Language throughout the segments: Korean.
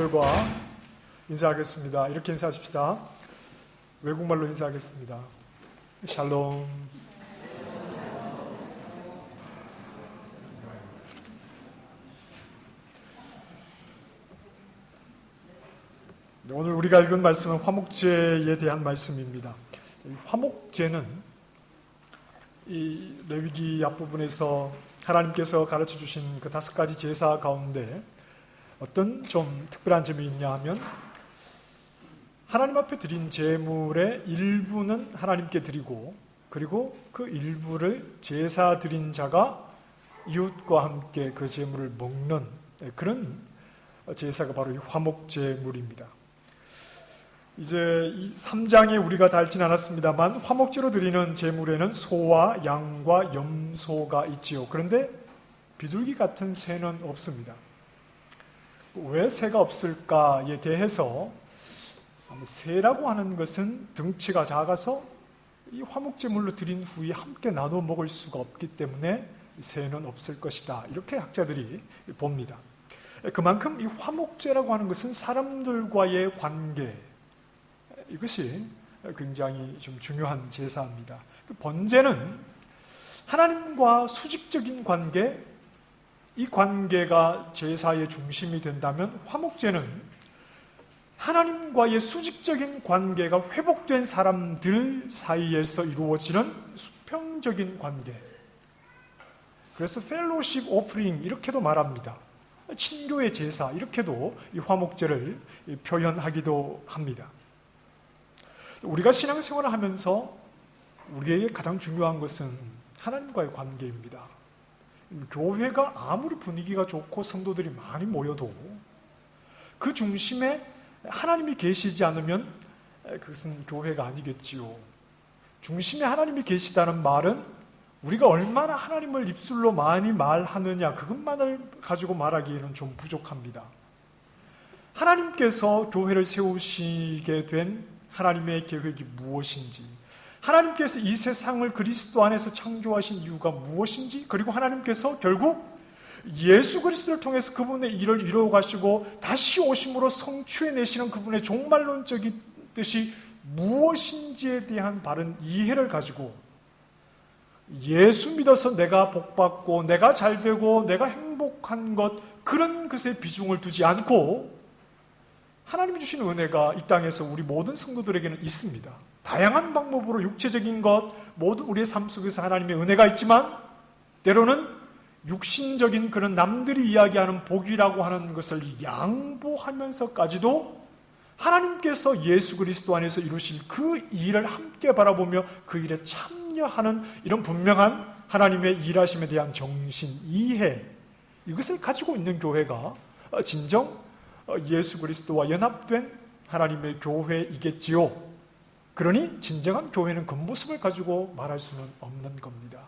여러분들과 인사하겠습니다. 이렇게 인사하십시다. 외국말로 인사하겠습니다. 샬롬. 네, 오늘 우리가 읽은 말씀은 화목제에 대한 말씀입니다. 화목제는 이 레위기 앞부분에서 하나님께서 가르쳐 주신 그 다섯 가지 제사 가운데 어떤 좀 특별한 점이 있냐 하면 하나님 앞에 드린 제물의 일부는 하나님께 드리고 그리고 그 일부를 제사 드린 자가 이웃과 함께 그 제물을 먹는 그런 제사가 바로 이 화목제물입니다. 이제 이 3장에 우리가 닳진 않았습니다만 화목제로 드리는 제물에는 소와 양과 염소가 있지요. 그런데 비둘기 같은 새는 없습니다. 왜 새가 없을까에 대해서 새라고 하는 것은 등치가 작아서 이 화목제물로 드린 후에 함께 나눠 먹을 수가 없기 때문에 새는 없을 것이다. 이렇게 학자들이 봅니다. 그만큼 이 화목제라고 하는 것은 사람들과의 관계, 이것이 굉장히 좀 중요한 제사입니다. 그 번제는 하나님과 수직적인 관계, 이 관계가 제사의 중심이 된다면 화목제는 하나님과의 수직적인 관계가 회복된 사람들 사이에서 이루어지는 수평적인 관계. 그래서 펠로십 오프링 이렇게도 말합니다. 친교의 제사 이렇게도 이 화목제를 표현하기도 합니다. 우리가 신앙생활을 하면서 우리에게 가장 중요한 것은 하나님과의 관계입니다. 교회가 아무리 분위기가 좋고 성도들이 많이 모여도 그 중심에 하나님이 계시지 않으면 그것은 교회가 아니겠지요. 중심에 하나님이 계시다는 말은 우리가 얼마나 하나님을 입술로 많이 말하느냐 그것만을 가지고 말하기에는 좀 부족합니다. 하나님께서 교회를 세우시게 된 하나님의 계획이 무엇인지, 하나님께서 이 세상을 그리스도 안에서 창조하신 이유가 무엇인지, 그리고 하나님께서 결국 예수 그리스도를 통해서 그분의 일을 이루어 가시고 다시 오심으로 성취해 내시는 그분의 종말론적인 뜻이 무엇인지에 대한 바른 이해를 가지고 예수 믿어서 내가 복받고 내가 잘되고 내가 행복한 것 그런 것에 비중을 두지 않고 하나님이 주신 은혜가 이 땅에서 우리 모든 성도들에게는 있습니다. 다양한 방법으로 육체적인 것, 모든 우리의 삶 속에서 하나님의 은혜가 있지만 때로는 육신적인 그런 남들이 이야기하는 복이라고 하는 것을 양보하면서까지도 하나님께서 예수 그리스도 안에서 이루실 그 일을 함께 바라보며 그 일에 참여하는 이런 분명한 하나님의 일하심에 대한 정신, 이해, 이것을 가지고 있는 교회가 진정 예수 그리스도와 연합된 하나님의 교회이겠지요. 그러니 진정한 교회는 그 모습을 가지고 말할 수는 없는 겁니다.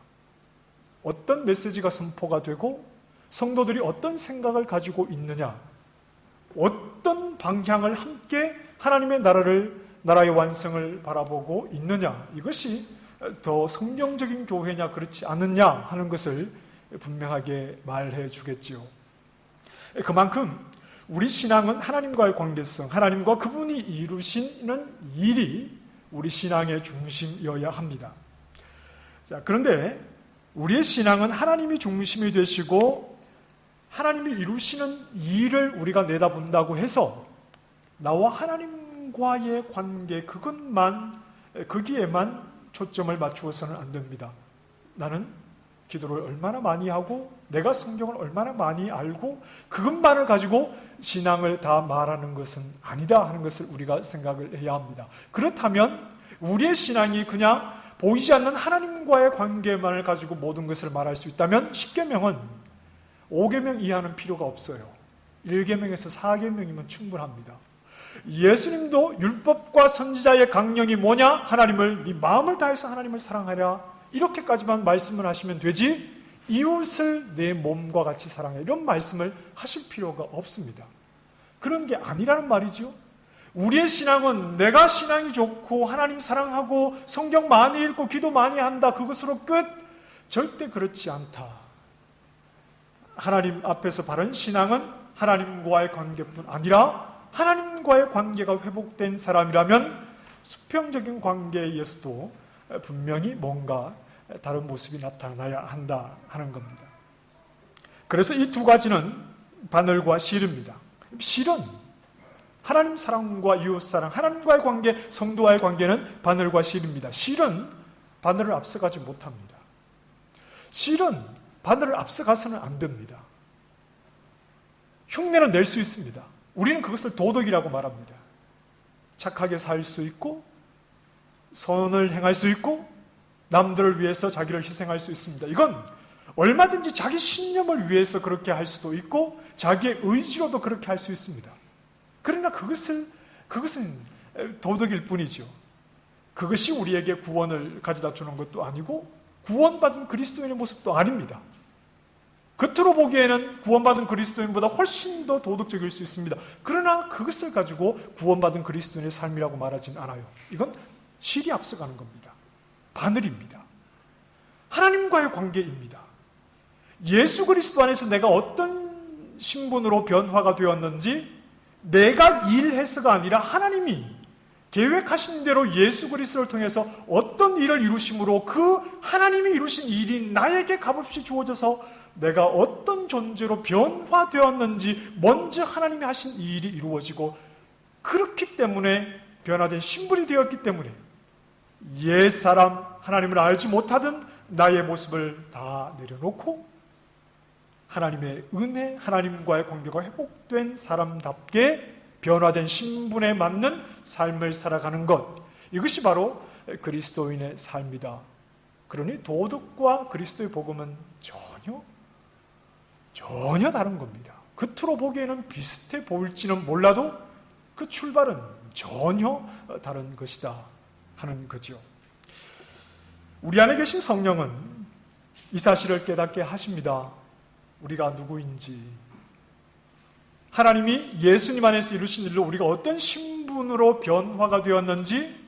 어떤 메시지가 선포가 되고 성도들이 어떤 생각을 가지고 있느냐, 어떤 방향을 함께 하나님의 나라를 나라의 완성을 바라보고 있느냐 이것이 더 성경적인 교회냐 그렇지 않느냐 하는 것을 분명하게 말해 주겠지요. 그만큼 우리 신앙은 하나님과의 관계성, 하나님과 그분이 이루시는 일이 우리 신앙의 중심이어야 합니다. 자, 그런데 우리의 신앙은 하나님이 중심이 되시고 하나님이 이루시는 일을 우리가 내다본다고 해서 나와 하나님과의 관계 그것만 거기에만 초점을 맞추어서는 안 됩니다. 나는 기도를 얼마나 많이 하고 내가 성경을 얼마나 많이 알고 그것만을 가지고 신앙을 다 말하는 것은 아니다 하는 것을 우리가 생각을 해야 합니다. 그렇다면 우리의 신앙이 그냥 보이지 않는 하나님과의 관계만을 가지고 모든 것을 말할 수 있다면 10계명은 5계명 이하는 필요가 없어요. 1계명에서 4계명이면 충분합니다. 예수님도 율법과 선지자의 강령이 뭐냐? 하나님을 네 마음을 다해서 하나님을 사랑하라. 이렇게까지만 말씀을 하시면 되지 이웃을 내 몸과 같이 사랑해. 이런 말씀을 하실 필요가 없습니다. 그런 게 아니라는 말이죠. 우리의 신앙은 내가 신앙이 좋고 하나님 사랑하고 성경 많이 읽고 기도 많이 한다. 그것으로 끝. 절대 그렇지 않다. 하나님 앞에서 바른 신앙은 하나님과의 관계뿐 아니라 하나님과의 관계가 회복된 사람이라면 수평적인 관계에 의해서도 분명히 뭔가 다른 모습이 나타나야 한다 하는 겁니다. 그래서 이 두 가지는 바늘과 실입니다. 실은 하나님 사랑과 이웃 사랑, 하나님과의 관계, 성도와의 관계는 바늘과 실입니다. 실은 바늘을 앞서가지 못합니다. 실은 바늘을 앞서가서는 안 됩니다. 흉내는 낼 수 있습니다. 우리는 그것을 도덕이라고 말합니다. 착하게 살 수 있고, 선을 행할 수 있고, 남들을 위해서 자기를 희생할 수 있습니다. 이건 얼마든지 자기 신념을 위해서 그렇게 할 수도 있고, 자기의 의지로도 그렇게 할 수 있습니다. 그러나 그것을, 그것은 도덕일 뿐이죠. 그것이 우리에게 구원을 가져다 주는 것도 아니고, 구원받은 그리스도인의 모습도 아닙니다. 겉으로 보기에는 구원받은 그리스도인보다 훨씬 더 도덕적일 수 있습니다. 그러나 그것을 가지고 구원받은 그리스도인의 삶이라고 말하진 않아요. 이건 실이 앞서가는 겁니다. 바늘입니다. 하나님과의 관계입니다. 예수 그리스도 안에서 내가 어떤 신분으로 변화가 되었는지 내가 일해서가 아니라 하나님이 계획하신 대로 예수 그리스도를 통해서 어떤 일을 이루심으로 그 하나님이 이루신 일이 나에게 값없이 주어져서 내가 어떤 존재로 변화되었는지 먼저 하나님이 하신 이 일이 이루어지고 그렇기 때문에 변화된 신분이 되었기 때문에 옛 사람 하나님을 알지 못하던 나의 모습을 다 내려놓고 하나님의 은혜, 하나님과의 관계가 회복된 사람답게 변화된 신분에 맞는 삶을 살아가는 것. 이것이 바로 그리스도인의 삶이다. 그러니 도덕과 그리스도의 복음은 전혀 전혀 다른 겁니다. 겉으로 보기에는 비슷해 보일지는 몰라도 그 출발은 전혀 다른 것이다 하는 거죠. 우리 안에 계신 성령은 이 사실을 깨닫게 하십니다. 우리가 누구인지. 하나님이 예수님 안에서 이루신 일로 우리가 어떤 신분으로 변화가 되었는지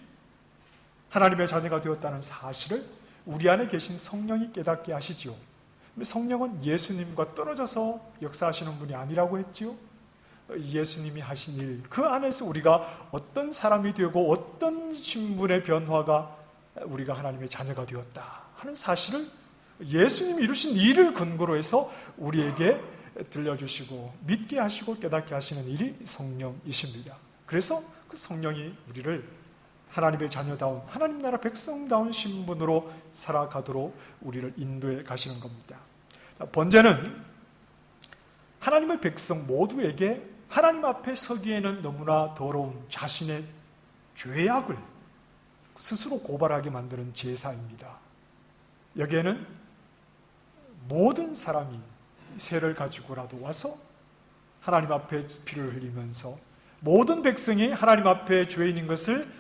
하나님의 자녀가 되었다는 사실을 우리 안에 계신 성령이 깨닫게 하시죠. 성령은 예수님과 떨어져서 역사하시는 분이 아니라고 했지요. 예수님이 하신 일, 그 안에서 우리가 어떤 사람이 되고 어떤 신분의 변화가 우리가 하나님의 자녀가 되었다 하는 사실을 예수님이 이루신 일을 근거로 해서 우리에게 들려주시고 믿게 하시고 깨닫게 하시는 일이 성령이십니다. 그래서 그 성령이 우리를 하나님의 자녀다운 하나님 나라 백성다운 신분으로 살아가도록 우리를 인도해 가시는 겁니다. 번제는 하나님의 백성 모두에게 하나님 앞에 서기에는 너무나 더러운 자신의 죄악을 스스로 고발하게 만드는 제사입니다. 여기에는 모든 사람이 새를 가지고라도 와서 하나님 앞에 피를 흘리면서 모든 백성이 하나님 앞에 죄인인 것을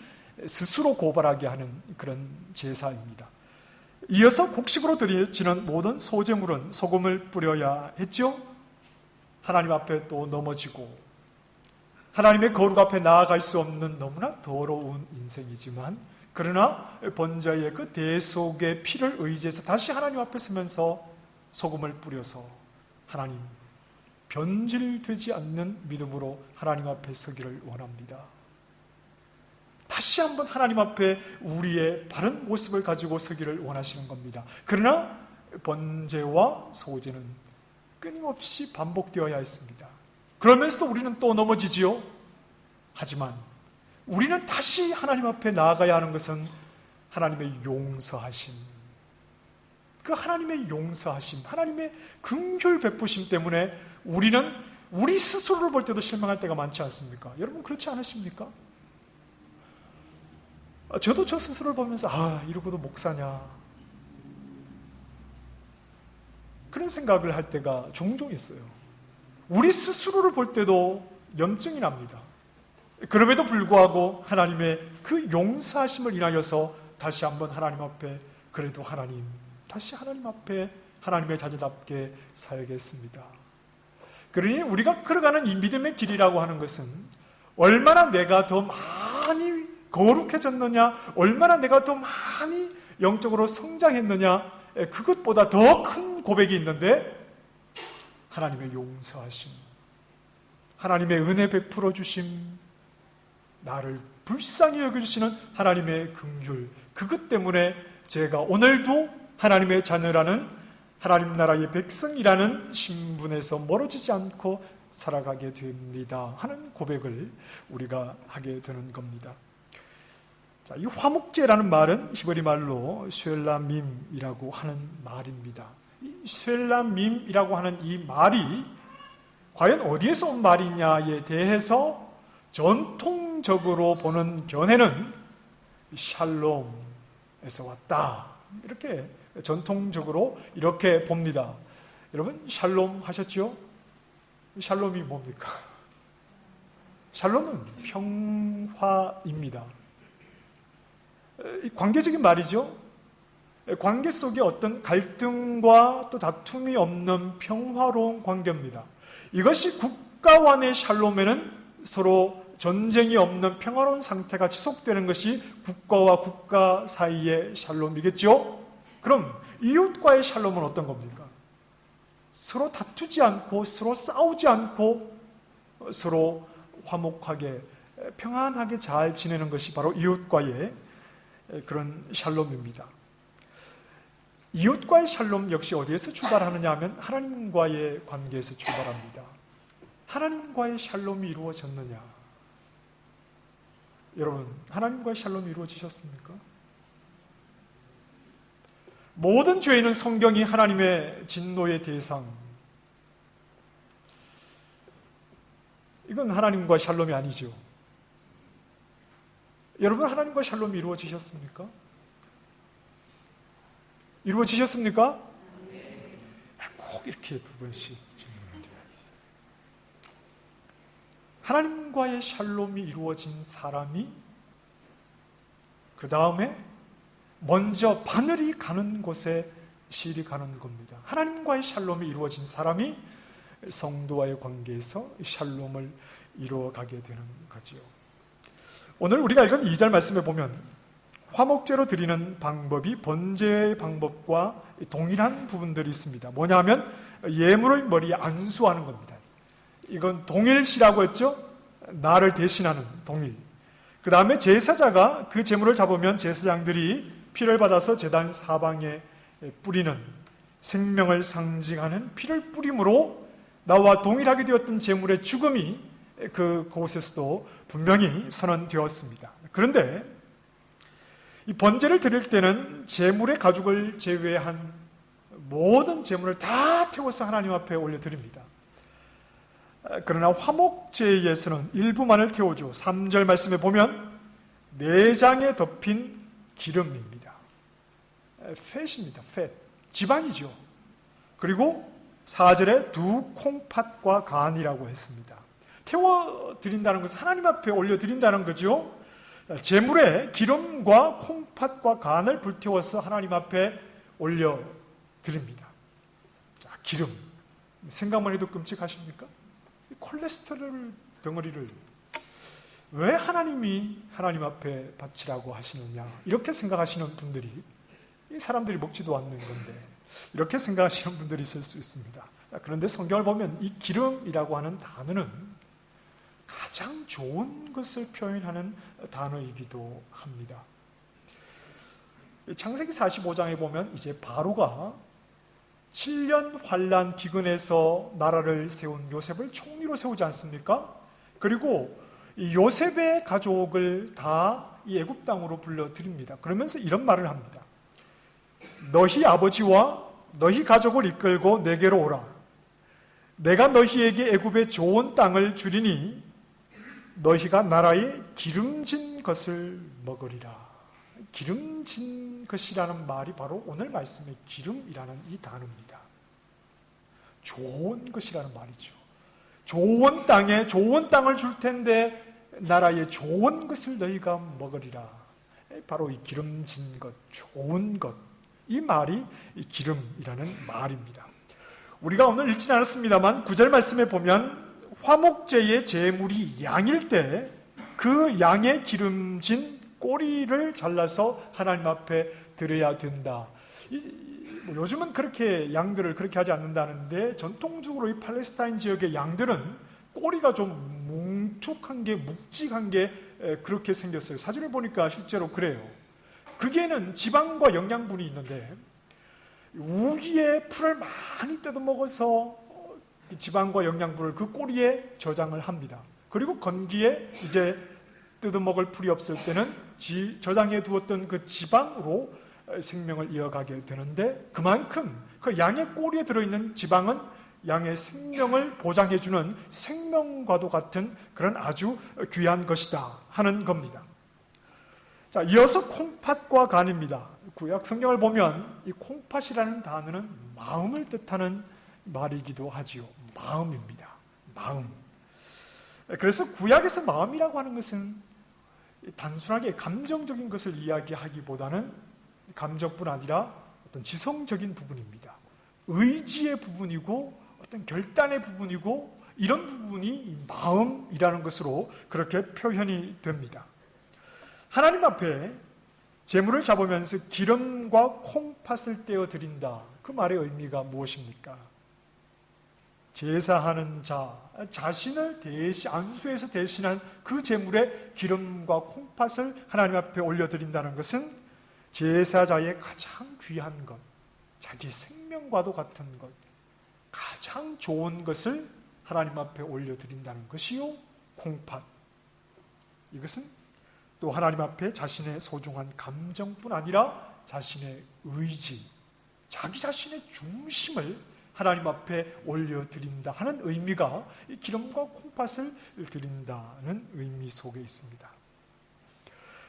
스스로 고발하게 하는 그런 제사입니다. 이어서 곡식으로 드려지는 모든 소재물은 소금을 뿌려야 했죠. 하나님 앞에 또 넘어지고 하나님의 거룩 앞에 나아갈 수 없는 너무나 더러운 인생이지만 그러나 번자의 그 대속의 피를 의지해서 다시 하나님 앞에 서면서 소금을 뿌려서 하나님 변질되지 않는 믿음으로 하나님 앞에 서기를 원합니다. 다시 한번 하나님 앞에 우리의 바른 모습을 가지고 서기를 원하시는 겁니다. 그러나 번제와 소제는 끊임없이 반복되어야 했습니다. 그러면서도 우리는 또 넘어지지요. 하지만 우리는 다시 하나님 앞에 나아가야 하는 것은 하나님의 용서하심. 그 하나님의 용서하심, 하나님의 긍휼 베푸심 때문에 우리는 우리 스스로를 볼 때도 실망할 때가 많지 않습니까? 여러분 그렇지 않으십니까? 아, 저도 저 스스로를 보면서 아 이러고도 목사냐 그런 생각을 할 때가 종종 있어요. 우리 스스로를 볼 때도 염증이 납니다. 그럼에도 불구하고 하나님의 그 용서하심을 인하여서 다시 한번 하나님 앞에 그래도 하나님 다시 하나님 앞에 하나님의 자녀답게 살겠습니다. 그러니 우리가 걸어가는 이 믿음의 길이라고 하는 것은 얼마나 내가 더 많이 거룩해졌느냐, 얼마나 내가 더 많이 영적으로 성장했느냐, 그것보다 더 큰 고백이 있는데, 하나님의 용서하심, 하나님의 은혜 베풀어 주심, 나를 불쌍히 여겨주시는 하나님의 긍휼, 그것 때문에 제가 오늘도 하나님의 자녀라는 하나님 나라의 백성이라는 신분에서 멀어지지 않고 살아가게 됩니다. 하는 고백을 우리가 하게 되는 겁니다. 자, 이 화목제라는 말은 히브리 말로 쉐엘라밈이라고 하는 말입니다. 이 쉐엘라밈이라고 하는 이 말이 과연 어디에서 온 말이냐에 대해서 전통적으로 보는 견해는 샬롬에서 왔다. 이렇게 전통적으로 이렇게 봅니다. 여러분 샬롬 하셨죠? 샬롬이 뭡니까? 샬롬은 평화입니다. 관계적인 말이죠. 관계 속에 어떤 갈등과 또 다툼이 없는 평화로운 관계입니다. 이것이 국가 간의 샬롬에는 서로 전쟁이 없는 평화로운 상태가 지속되는 것이 국가와 국가 사이의 샬롬이겠죠? 그럼 이웃과의 샬롬은 어떤 겁니까? 서로 다투지 않고 서로 싸우지 않고 서로 화목하게 평안하게 잘 지내는 것이 바로 이웃과의 그런 샬롬입니다. 이웃과의 샬롬 역시 어디에서 출발하느냐 하면 하나님과의 관계에서 출발합니다. 하나님과의 샬롬이 이루어졌느냐? 여러분, 하나님과의 샬롬이 이루어지셨습니까? 모든 죄인은 성경이 하나님의 진노의 대상. 이건 하나님과 샬롬이 아니죠. 여러분, 하나님과 샬롬이 이루어지셨습니까? 이루어지셨습니까? 꼭 이렇게 두 번씩 질문을 드려야지. 하나님과의 샬롬이 이루어진 사람이 그 다음에 먼저 바늘이 가는 곳에 실이 가는 겁니다. 하나님과의 샬롬이 이루어진 사람이 성도와의 관계에서 샬롬을 이루어가게 되는 거지요. 오늘 우리가 읽은 2절 말씀에 보면 화목제로 드리는 방법이 번제의 방법과 동일한 부분들이 있습니다. 뭐냐 하면 예물의 머리에 안수하는 겁니다. 이건 동일시라고 했죠? 나를 대신하는 동일. 그 다음에 제사자가 그 제물을 잡으면 제사장들이 피를 받아서 제단 사방에 뿌리는 생명을 상징하는 피를 뿌림으로 나와 동일하게 되었던 제물의 죽음이 그 곳에서도 분명히 선언되었습니다. 그런데 이 번제를 드릴 때는 제물의 가죽을 제외한 모든 제물을 다 태워서 하나님 앞에 올려드립니다. 그러나 화목제에서는 일부만을 태워줘. 3절 말씀에 보면 내장에 덮인 기름입니다. 팻입니다. 팻. 지방이죠. 그리고 4절에 두 콩팥과 간이라고 했습니다. 태워드린다는 것은 하나님 앞에 올려드린다는 거죠. 제물에 기름과 콩팥과 간을 불태워서 하나님 앞에 올려 드립니다. 자, 기름. 생각만 해도 끔찍하십니까? 콜레스테롤 덩어리를 왜 하나님이 하나님 앞에 바치라고 하시느냐 이렇게 생각하시는 분들이 이 사람들이 먹지도 않는 건데 이렇게 생각하시는 분들이 있을 수 있습니다. 그런데 성경을 보면 이 기름이라고 하는 단어는 가장 좋은 것을 표현하는 단어이기도 합니다. 창세기 45장에 보면 이제 바로가 7년 환란 기근에서 나라를 세운 요셉을 총리로 세우지 않습니까? 그리고 요셉의 가족을 다 이 애굽 땅으로 불러 드립니다. 그러면서 이런 말을 합니다. 너희 아버지와 너희 가족을 이끌고 내게로 오라. 내가 너희에게 애굽의 좋은 땅을 주리니 너희가 나라의 기름진 것을 먹으리라. 기름진 것이라는 말이 바로 오늘 말씀의 기름이라는 이 단어입니다. 좋은 것이라는 말이죠. 좋은 땅에 좋은 땅을 줄 텐데 나라의 좋은 것을 너희가 먹으리라. 바로 이 기름진 것, 좋은 것. 이 말이 이 기름이라는 말입니다. 우리가 오늘 읽진 않았습니다만 구절 말씀에 보면 화목제의 제물이 양일 때 그 양의 기름진 꼬리를 잘라서 하나님 앞에 드려야 된다. 이, 뭐 요즘은 그렇게 양들을 그렇게 하지 않는다는데 전통적으로 이 팔레스타인 지역의 양들은 꼬리가 좀 뭉툭한 게 묵직한 게 그렇게 생겼어요. 사진을 보니까 실제로 그래요. 그게는 지방과 영양분이 있는데 우기에 풀을 많이 뜯어 먹어서 지방과 영양분을 그 꼬리에 저장을 합니다. 그리고 건기에 이제 뜯어 먹을 풀이 없을 때는 저장해 두었던 그 지방으로 생명을 이어가게 되는데 그만큼 그 양의 꼬리에 들어있는 지방은 양의 생명을 보장해주는 생명과도 같은 그런 아주 귀한 것이다 하는 겁니다. 자, 이어서 콩팥과 간입니다. 구약 성경을 보면 이 콩팥이라는 단어는 마음을 뜻하는 말이기도 하지요. 마음입니다. 마음. 그래서 구약에서 마음이라고 하는 것은 단순하게 감정적인 것을 이야기하기보다는 감정뿐 아니라 어떤 지성적인 부분입니다. 의지의 부분이고 어떤 결단의 부분이고 이런 부분이 마음이라는 것으로 그렇게 표현이 됩니다. 하나님 앞에 재물을 잡으면서 기름과 콩팥을 떼어 드린다. 그 말의 의미가 무엇입니까? 제사하는 자, 자신을 대신, 안수에서 대신한 그 재물에 기름과 콩팥을 하나님 앞에 올려 드린다는 것은 제사자의 가장 귀한 것, 자기 생명과도 같은 것, 가장 좋은 것을 하나님 앞에 올려 드린다는 것이요, 콩팥. 이것은 또 하나님 앞에 자신의 소중한 감정뿐 아니라 자신의 의지, 자기 자신의 중심을 하나님 앞에 올려드린다 하는 의미가 기름과 콩팥을 드린다는 의미 속에 있습니다.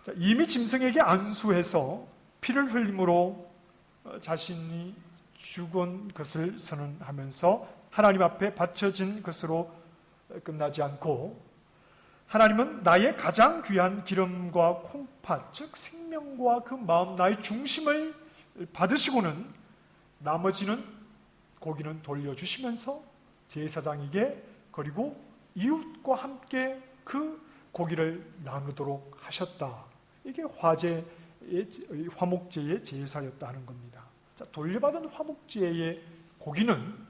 자, 이미 짐승에게 안수해서 피를 흘림으로 자신이 죽은 것을 선언하면서 하나님 앞에 바쳐진 것으로 끝나지 않고 하나님은 나의 가장 귀한 기름과 콩팥, 즉 생명과 그 마음, 나의 중심을 받으시고는 나머지는 고기는 돌려주시면서 제사장에게 그리고 이웃과 함께 그 고기를 나누도록 하셨다. 이게 화제의 화목제의 제사였다 하는 겁니다. 자, 돌려받은 화목제의 고기는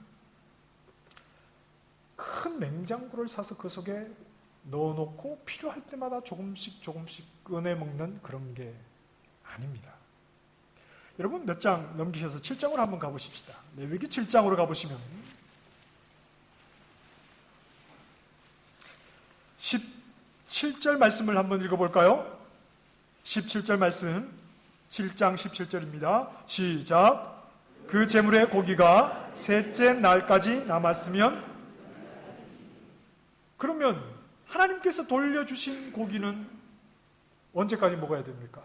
큰 냉장고를 사서 그 속에 넣어놓고 필요할 때마다 조금씩 조금씩 꺼내 먹는 그런 게 아닙니다. 여러분 몇 장 넘기셔서 7장으로 한번 가보십시다. 레위기 7장으로 가보시면 17절 말씀을 한번 읽어볼까요? 17절 말씀 7장 17절입니다. 시작 그 재물의 고기가 셋째 날까지 남았으면 그러면 하나님께서 돌려주신 고기는 언제까지 먹어야 됩니까?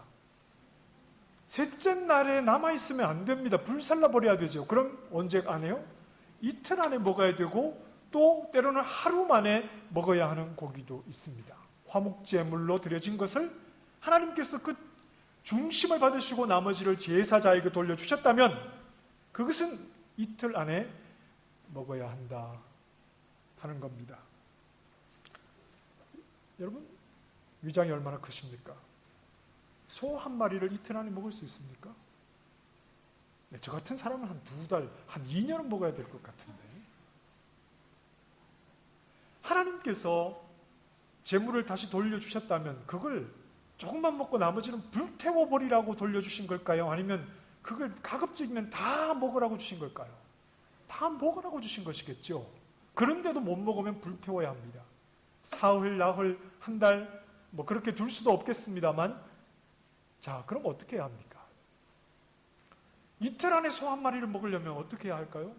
셋째 날에 남아있으면 안 됩니다. 불살라 버려야 되죠. 그럼 언제 안 해요? 이틀 안에 먹어야 되고 또 때로는 하루 만에 먹어야 하는 고기도 있습니다. 화목제물로 드려진 것을 하나님께서 그 중심을 받으시고 나머지를 제사자에게 돌려주셨다면 그것은 이틀 안에 먹어야 한다 하는 겁니다. 여러분, 위장이 얼마나 크십니까? 소 한 마리를 이틀 안에 먹을 수 있습니까? 네, 저 같은 사람은 한 두 달, 한 2년은 먹어야 될 것 같은데. 하나님께서 재물을 다시 돌려주셨다면 그걸 조금만 먹고 나머지는 불태워버리라고 돌려주신 걸까요? 아니면 그걸 가급적이면 다 먹으라고 주신 걸까요? 다 먹으라고 주신 것이겠죠. 그런데도 못 먹으면 불태워야 합니다. 사흘, 나흘, 한 달, 뭐 그렇게 둘 수도 없겠습니다만 자, 그럼 어떻게 해야 합니까? 이틀 안에 소 한 마리를 먹으려면 어떻게 해야 할까요?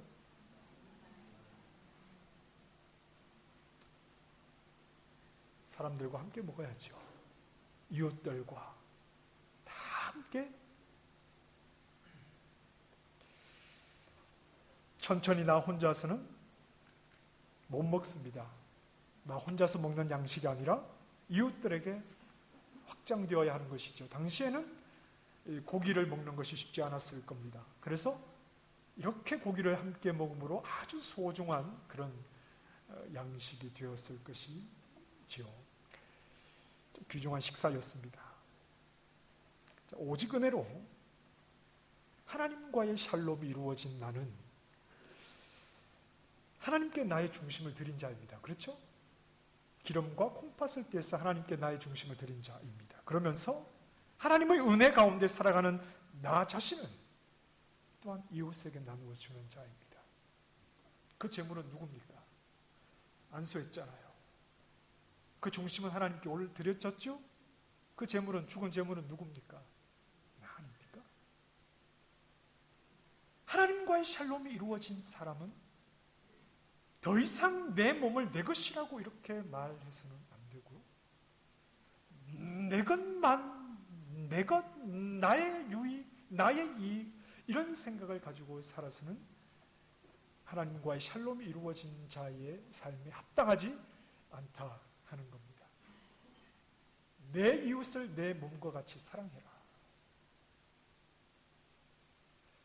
사람들과 함께 먹어야죠. 이웃들과 다 함께 천천히 나 혼자서는 못 먹습니다. 나 혼자서 먹는 양식이 아니라 이웃들에게 확장되어야 하는 것이죠. 당시에는 고기를 먹는 것이 쉽지 않았을 겁니다. 그래서 이렇게 고기를 함께 먹음으로 아주 소중한 그런 어, 양식이 되었을 것이지요. 귀중한 식사였습니다. 오직 은혜로 하나님과의 샬롬이 이루어진 나는 하나님께 나의 중심을 드린 자입니다. 그렇죠? 기름과 콩팥을 떼서 하나님께 나의 중심을 드린 자입니다. 그러면서 하나님의 은혜 가운데 살아가는 나 자신은 또한 이웃에게 나누어 주는 자입니다. 그 재물은 누굽니까? 안수했잖아요. 그 중심은 하나님께 올 드렸었죠? 그 재물은 죽은 재물은 누굽니까? 나 아닙니까? 하나님과의 샬롬이 이루어진 사람은 더 이상 내 몸을 내 것이라고 이렇게 말해서는 안 되고 내 것만 내 것, 나의 유익, 나의 이익 이런 생각을 가지고 살아서는 하나님과의 샬롬이 이루어진 자의 삶에 합당하지 않다 하는 겁니다. 내 이웃을 내 몸과 같이 사랑해라.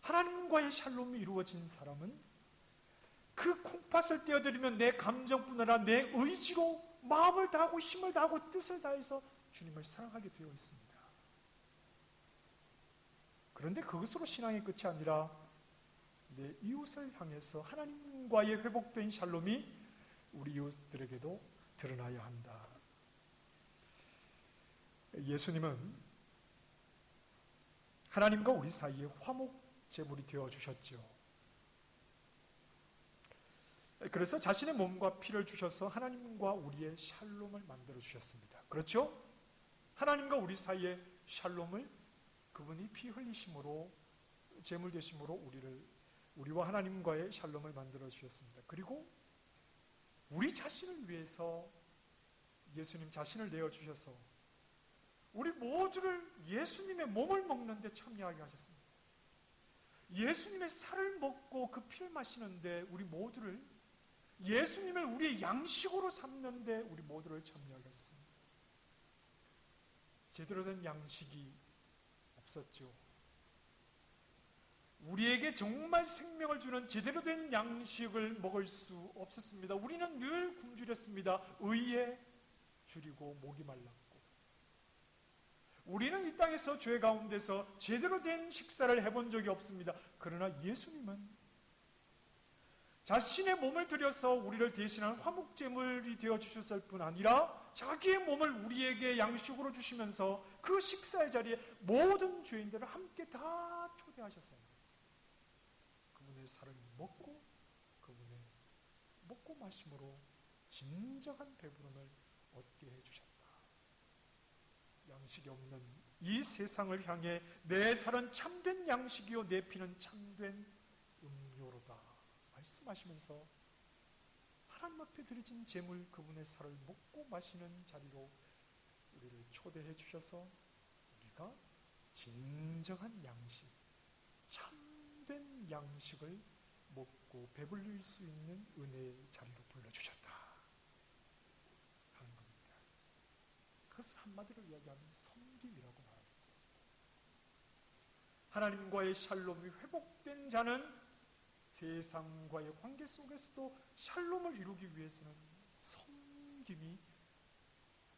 하나님과의 샬롬이 이루어진 사람은 그 콩팥을 떼어드리면 내 감정뿐 아니라 내 의지로 마음을 다하고 힘을 다하고 뜻을 다해서 주님을 사랑하게 되어 있습니다. 그런데 그것으로 신앙의 끝이 아니라 내 이웃을 향해서 하나님과의 회복된 샬롬이 우리 이웃들에게도 드러나야 한다. 예수님은 하나님과 우리 사이에 화목 제물이 되어 주셨죠. 그래서 자신의 몸과 피를 주셔서 하나님과 우리의 샬롬을 만들어 주셨습니다. 그렇죠? 하나님과 우리 사이의 샬롬을 그분이 피 흘리심으로 제물 되심으로 우리를 우리와 하나님과의 샬롬을 만들어 주셨습니다. 그리고 우리 자신을 위해서 예수님 자신을 내어 주셔서 우리 모두를 예수님의 몸을 먹는데 참여하게 하셨습니다. 예수님의 살을 먹고 그 피를 마시는데 우리 모두를 예수님을 우리의 양식으로 삼는데 우리 모두를 참여하게 하셨습니다. 제대로 된 양식이 없었죠. 우리에게 정말 생명을 주는 제대로 된 양식을 먹을 수 없었습니다. 우리는 늘 굶주렸습니다. 의에 줄이고 목이 말랐고. 우리는 이 땅에서 죄 가운데서 제대로 된 식사를 해본 적이 없습니다. 그러나 예수님은 자신의 몸을 들여서 우리를 대신한 화목제물이 되어 주셨을 뿐 아니라 자기의 몸을 우리에게 양식으로 주시면서 그 식사의 자리에 모든 죄인들을 함께 다 초대하셨어요. 그분의 살을 먹고 그분의 먹고 마심으로 진정한 배부름을 얻게 해주셨다. 양식이 없는 이 세상을 향해 내 살은 참된 양식이요 내 피는 참된 음료로다. 말씀하시면서 하나님 앞에 드려진 재물 그분의 살을 먹고 마시는 자리로 우리를 초대해 주셔서 우리가 진정한 양식, 참된 양식을 먹고 배불릴 수 있는 은혜의 자리로 불러주셨다 하는 겁니다. 그것을 한마디로 이야기하면 섬김이라고 말할 수 있습니다. 하나님과의 샬롬이 회복된 자는 세상과의 관계 속에서도 샬롬을 이루기 위해서는 섬김이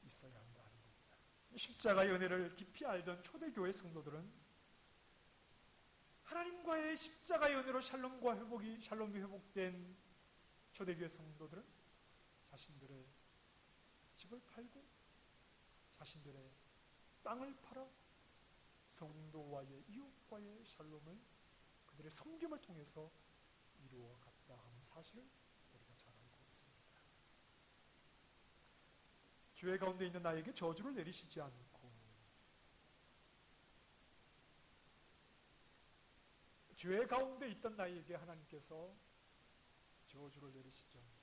있어야 한다는 겁니다. 십자가의 은혜를 깊이 알던 초대교회 성도들은 하나님과의 십자가의 은혜로 샬롬과 회복이 샬롬이 회복된 초대교회 성도들은 자신들의 집을 팔고 자신들의 땅을 팔아 성도와의 이웃과의 샬롬을 그들의 섬김을 통해서 이루어 갔다 하는 사실을 우리가 잘 알고 있습니다. 죄 가운데 있는 나에게 저주를 내리시지 않고. 죄 가운데 있던 나에게 하나님께서 저주를 내리시지 않고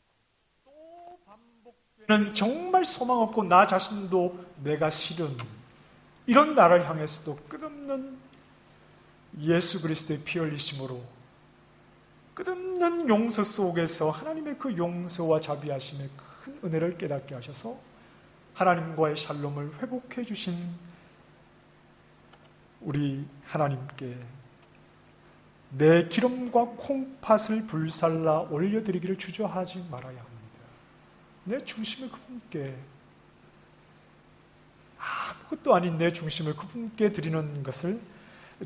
또 반복되는 정말 소망 없고 나 자신도 내가 싫은 이런 나를 향해서도 끝없는 예수 그리스도의 피 흘리심으로 끝없는 용서 속에서 하나님의 그 용서와 자비하심의 큰 은혜를 깨닫게 하셔서 하나님과의 샬롬을 회복해 주신 우리 하나님께 내 기름과 콩팥을 불살라 올려드리기를 주저하지 말아야 합니다. 내 중심을 그분께 아무것도 아닌 내 중심을 그분께 드리는 것을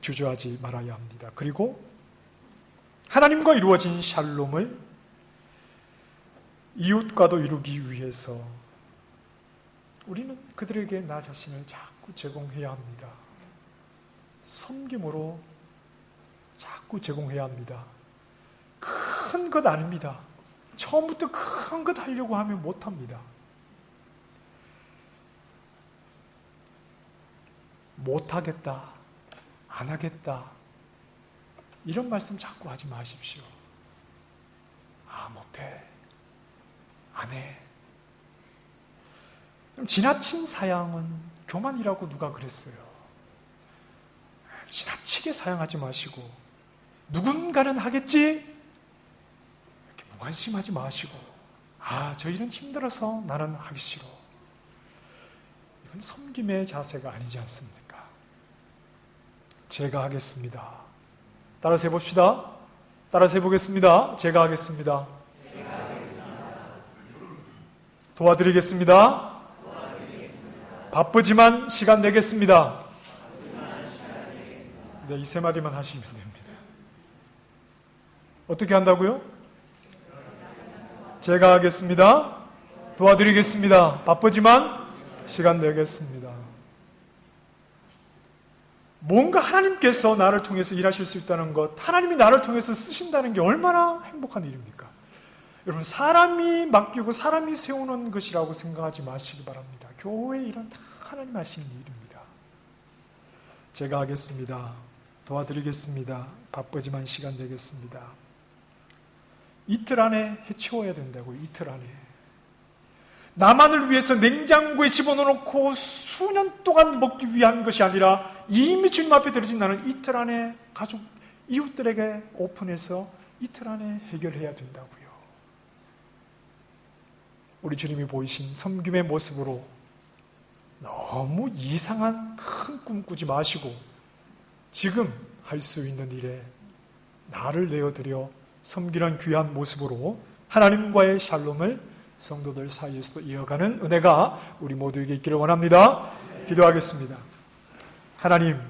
주저하지 말아야 합니다. 그리고 하나님과 이루어진 샬롬을 이웃과도 이루기 위해서 우리는 그들에게 나 자신을 자꾸 제공해야 합니다. 섬김으로 자꾸 제공해야 합니다. 큰 것 아닙니다. 처음부터 큰 것 하려고 하면 못 합니다. 못 하겠다, 안 하겠다, 이런 말씀 자꾸 하지 마십시오. 아, 못해. 안 해. 지나친 사양은 교만이라고 누가 그랬어요. 지나치게 사양하지 마시고, 누군가는 하겠지? 무관심하지 마시고, 아, 저 일은 힘들어서 나는 하기 싫어. 이건 섬김의 자세가 아니지 않습니까? 제가 하겠습니다. 따라서 해봅시다. 따라서 해보겠습니다. 제가 하겠습니다. 도와드리겠습니다. 바쁘지만 시간 내겠습니다. 네, 이 세 마디만 하시면 됩니다. 어떻게 한다고요? 제가 하겠습니다. 도와드리겠습니다. 바쁘지만 시간 내겠습니다. 뭔가 하나님께서 나를 통해서 일하실 수 있다는 것, 하나님이 나를 통해서 쓰신다는 게 얼마나 행복한 일입니까? 여러분, 사람이 맡기고 사람이 세우는 것이라고 생각하지 마시기 바랍니다. 교회 일은 다 하나님 하시는 일입니다. 제가 하겠습니다. 도와드리겠습니다. 바쁘지만 시간 내겠습니다. 이틀 안에 해치워야 된다고요, 이틀 안에. 나만을 위해서 냉장고에 집어넣고 수년 동안 먹기 위한 것이 아니라 이미 주님 앞에 들어진 나는 이틀 안에 가족, 이웃들에게 오픈해서 이틀 안에 해결해야 된다고요. 우리 주님이 보이신 섬김의 모습으로 너무 이상한 큰 꿈 꾸지 마시고 지금 할 수 있는 일에 나를 내어드려 섬기는 귀한 모습으로 하나님과의 샬롬을 성도들 사이에서도 이어가는 은혜가 우리 모두에게 있기를 원합니다. 기도하겠습니다. 하나님,